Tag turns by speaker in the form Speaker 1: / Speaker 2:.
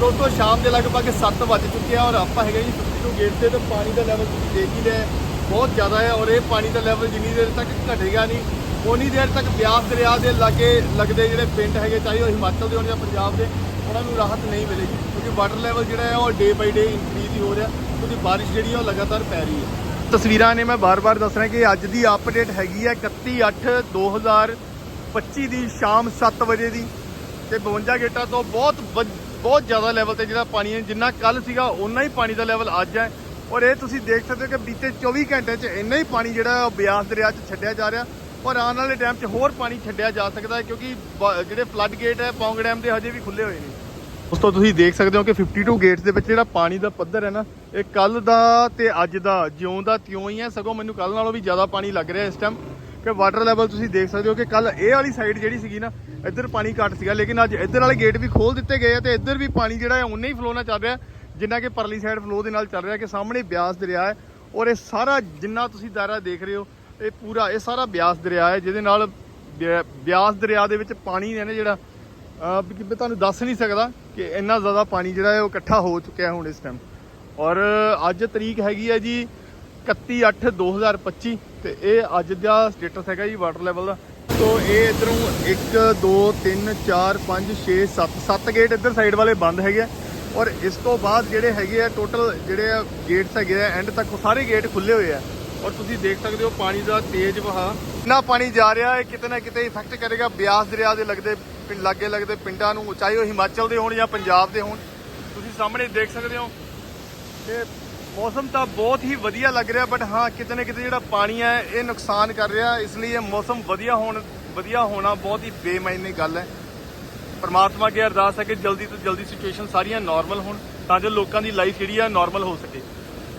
Speaker 1: ਦੋਸਤੋ, ਸ਼ਾਮ ਦੇ ਲਗਭਗ 7 ਵੱਜ ਚੁੱਕੇ ਆ ਔਰ ਆਪਾਂ ਹੈਗੇ ਜੀ 52 ਗੇਟ ਤੇ ਤੇ ਪਾਣੀ ਦਾ ਲੈਵਲ ਤੁਸੀਂ ਦੇਖ ਹੀ ਲਿਆ ਬਹੁਤ ਜ਼ਿਆਦਾ ਹੈ ਔਰ ਇਹ ਪਾਣੀ ਦਾ ਲੈਵਲ ਜਿੰਨੀ ਦੇਰ ਤੱਕ ਘਟੇਗਾ ਨਹੀਂ ਉਨੀ ਦੇਰ ਤੱਕ ਬਿਆਸ ਦਰਿਆ ਦੇ ਲਾਗੇ ਲੱਗਦੇ ਜਿਹੜੇ ਪਿੰਡ ਹੈਗੇ ਚਾਹੇ ਉਹ ਹਿਮਾਚਲ ਦੇ ਹੋਣ ਜਾਂ ਪੰਜਾਬ ਦੇ, ਉਹਨਾਂ ਨੂੰ ਰਾਹਤ ਨਹੀਂ ਮਿਲੇਗੀ ਕਿਉਂਕਿ ਵਾਟਰ ਲੈਵਲ ਜਿਹੜਾ ਹੈ ਉਹ ਡੇ ਬਾਈ ਡੇ ਇਨਕਰੀਜ਼ ਹੀ ਹੋ ਰਿਹਾ, ਕਿਉਂਕਿ ਬਾਰਿਸ਼ ਜਿਹੜੀ ਹੈ ਉਹ ਲਗਾਤਾਰ ਪੈ ਰਹੀ ਹੈ। ਤਸਵੀਰਾਂ ਨੇ ਮੈਂ ਬਾਰ-ਬਾਰ ਦੱਸ ਰਿਹਾ ਕਿ ਅੱਜ ਦੀ ਅਪਡੇਟ ਹੈਗੀ ਹੈ 31/8/2025 ਦੀ ਸ਼ਾਮ 7 ਵਜੇ ਦੀ ਤੇ 52 ਗੇਟਾਂ ਤੋਂ ਬਹੁਤ ਵਧ- ਬਹੁਤ ਜ਼ਿਆਦਾ ਲੈਵਲ ਤੇ ਜਿਹੜਾ ਪਾਣੀ ਹੈ, ਜਿੰਨਾ ਕੱਲ ਸੀਗਾ ਉਨਾ ਹੀ ਪਾਣੀ ਦਾ ਲੈਵਲ ਅੱਜ ਹੈ। ਔਰ ਇਹ ਤੁਸੀਂ ਦੇਖ ਸਕਦੇ ਹੋ ਕਿ ਬੀਤੇ 24 ਘੰਟੇ 'ਚ ਇੰਨਾ ਹੀ ਪਾਣੀ ਜਿਹੜਾ ਉਹ ਬਿਆਸ ਦਰਿਆ 'ਚ ਛੱਡਿਆ ਜਾ ਰਿਹਾ। ਔਰ ਆਉਣ ਵਾਲੇ ਟਾਈਮ 'ਚ ਹੋਰ ਪਾਣੀ ਛੱਡਿਆ ਜਾ ਸਕਦਾ ਹੈ, ਕਿਉਂਕਿ ਬ- ਜਿਹੜੇ ਫਲੱਡ ਗੇਟ ਹੈ ਪੌਂਗ ਡੈਮ ਦੇ ਹਜੇ ਵੀ ਖੁੱਲੇ ਹੋਏ ਨੇ। ਉਸ ਤੋਂ ਤੁਸੀਂ ਦੇਖ ਸਕਦੇ ਹੋ ਕਿ 52 ਗੇਟਸ ਦੇ ਵਿੱਚ ਜਿਹੜਾ ਪਾਣੀ ਦਾ ਪੱਧਰ ਹੈ ਨਾ, ਇਹ ਕੱਲ ਦਾ ਤੇ ਅੱਜ ਦਾ, ਜਿਉਂ ਦਾ ਤਿਉਂ ਹੀ ਹੈ। ਸਗੋਂ ਮੈਨੂੰ ਕੱਲ ਨਾਲੋਂ ਵੀ ਜ਼ਿਆਦਾ ਪਾਣੀ ਲੱਗ ਰਿਹਾ ਇਸ ਟਾਈਮ ਕਿ ਵਾਟਰ ਲੈਵਲ ਤੁਸੀਂ ਦੇਖ ਸਕਦੇ ਹੋ ਕਿ ਕੱਲ ਇਹ ਵਾਲੀ ਸਾਈਡ ਜਿਹੜੀ ਸੀਗੀ ਨਾ, ਇੱਧਰ ਪਾਣੀ ਘੱਟ ਸੀਗਾ, ਲੇਕਿਨ ਅੱਜ ਇੱਧਰ ਵਾਲੇ ਗੇਟ ਵੀ ਖੋਲ ਦਿੱਤੇ ਗਏ ਆ ਤੇ ਇੱਧਰ ਵੀ ਪਾਣੀ ਜਿਹੜਾ ਹੈ ਉਨਾ ਹੀ ਫਲੋ ਨਾਲ ਚੱਲ ਰਿਹਾ, ਜਿੰਨਾ ਕਿ ਪਰਲੀ ਸਾਈਡ ਫਲੋ ਦੇ ਨਾਲ ਚੱਲ ਰਿਹਾ ਕਿ ਸਾਹਮਣੇ ਬਿਆਸ ਦਰਿਆ ਹੈ ਔਰ ਇਹ ਸਾਰਾ ਜਿੰਨਾ ਤੁਸੀਂ ਦਾਇਰਾ ਦੇਖ ਰਹੇ ਹੋ, ਇਹ ਪੂਰਾ, ਇਹ ਸਾਰਾ ਬਿਆਸ ਦਰਿਆ ਹੈ, ਜਿਹਦੇ ਨਾਲ ਬਿਆ- ਬਿਆਸ ਦਰਿਆ ਦੇ ਵਿੱਚ ਪਾਣੀ ਹੈ ਨਾ ਜਿਹੜਾ ਕਿ ਮੈਂ ਤੁਹਾਨੂੰ ਦੱਸ ਨਹੀਂ ਸਕਦਾ ਕਿ ਇੰਨਾ ਜ਼ਿਆਦਾ ਪਾਣੀ ਜਿਹੜਾ ਹੈ ਉਹ ਇਕੱਠਾ ਹੋ ਚੁੱਕਿਆ ਹੁਣ ਇਸ ਟਾਈਮ ਔਰ ਅੱਜ ਤਰੀਕ ਹੈਗੀ ਹੈ ਜੀ 31/8/2025 ਤੇ ਇਹ ਅੱਜ ਦਾ ਸਟੇਟਸ ਹੈਗਾ ਜੀ ਵਾਟਰ ਲੈਵਲ ਦਾ। ਸੋ ਇਹ ਇਧਰੋਂ 1 2 3 4 5 6 7 7 ਗੇਟ ਇੱਧਰ ਸਾਈਡ ਵਾਲੇ ਬੰਦ ਹੈਗੇ ਆ। ਔਰ ਇਸ ਤੋਂ ਬਾਅਦ ਜਿਹੜੇ ਹੈਗੇ ਆ ਟੋਟਲ ਜਿਹੜੇ ਗੇਟਸ ਹੈਗੇ ਆ ਐਂਡ ਤੱਕ ਸਾਰੇ ਗੇਟ ਖੁੱਲੇ ਹੋਏ ਆ। ਔਰ ਤੁਸੀਂ ਦੇਖ ਸਕਦੇ ਹੋ ਪਾਣੀ ਦਾ ਤੇਜ਼ ਵਹਾਅ। ਇੰਨਾ ਪਾਣੀ ਜਾ ਰਿਹਾ ਹੈ ਕਿਤੇ ਨਾ ਕਿਤੇ ਇਫੈਕਟ ਕਰੇਗਾ। ਬਿਆਸ ਦਰਿਆ ਦੇ ਲੱਗਦੇ, ਪਿੰਡ ਲਾਗੇ ਲੱਗਦੇ ਪਿੰਡਾਂ ਨੂੰ, ਚਾਹੇ ਉਹ ਹਿਮਾਚਲ ਦੇ ਹੋਣ ਜਾਂ ਪੰਜਾਬ ਦੇ ਹੋਣ। ਤੁਸੀਂ ਸਾਹਮਣੇ ਦੇਖ ਸਕਦੇ ਹੋ ਤੇ ਮੌਸਮ ਤਾਂ ਬਹੁਤ ਹੀ ਵਧੀਆ ਲੱਗ ਰਿਹਾ ਬਟ ਹਾਂ, ਕਿਤੇ ਨਾ ਕਿਤੇ ਜਿਹੜਾ ਪਾਣੀ ਹੈ, ਇਹ ਨੁਕਸਾਨ ਕਰ ਰਿਹਾ। ਇਸ ਲਈ ਇਹ ਮੌਸਮ ਵਧੀਆ ਹੋਣ, ਵਧੀਆ ਹੋਣਾ ਬਹੁਤ ਹੀ ਬੇਮਾਇਨੇ ਗੱਲ ਹੈ। ਪਰਮਾਤਮਾ ਅੱਗੇ ਅਰਦਾਸ ਹੈ ਕਿ ਜਲਦੀ ਤੋਂ ਜਲਦੀ ਸਿਚੁਏਸ਼ਨ ਸਾਰੀਆਂ ਨਾਰਮਲ ਹੋਣ, ਤਾਂ ਜੋ ਲੋਕਾਂ ਦੀ ਲਾਈਫ ਜਿਹੜੀ ਆ ਨਾਰਮਲ ਹੋ ਸਕੇ।